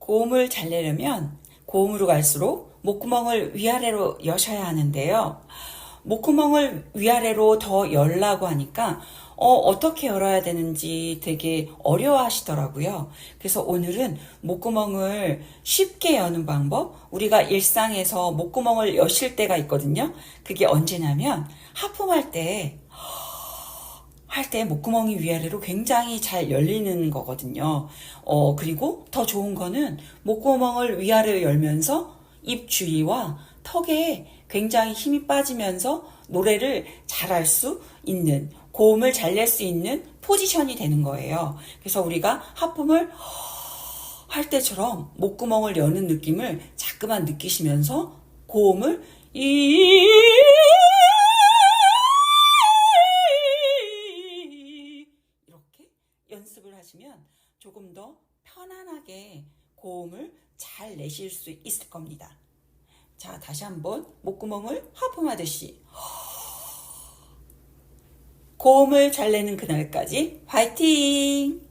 고음을 잘 내려면 고음으로 갈수록 목구멍을 위아래로 여셔야 하는데요. 목구멍을 위아래로 더 열라고 하니까 어, 어떻게 열어야 되는지 되게 어려워 하시더라고요. 그래서 오늘은 목구멍을 쉽게 여는 방법, 우리가 일상에서 목구멍을 여실 때가 있거든요. 그게 언제냐면 하품할 때 할 때 목구멍이 위아래로 굉장히 잘 열리는 거거든요. 어, 그리고 더 좋은 거는 목구멍을 위아래로 열면서 입 주위와 턱에 굉장히 힘이 빠지면서 노래를 잘할 수 있는, 고음을 잘 낼 수 있는 포지션이 되는 거예요. 그래서 우리가 하품을 할 때처럼 목구멍을 여는 느낌을 자꾸만 느끼시면서 고음을 이 연습을 하시면 조금 더 편안하게 고음을 잘 내실 수 있을 겁니다. 자, 다시 한번 목구멍을 하품하듯이 고음을 잘 내는 그날까지 화이팅!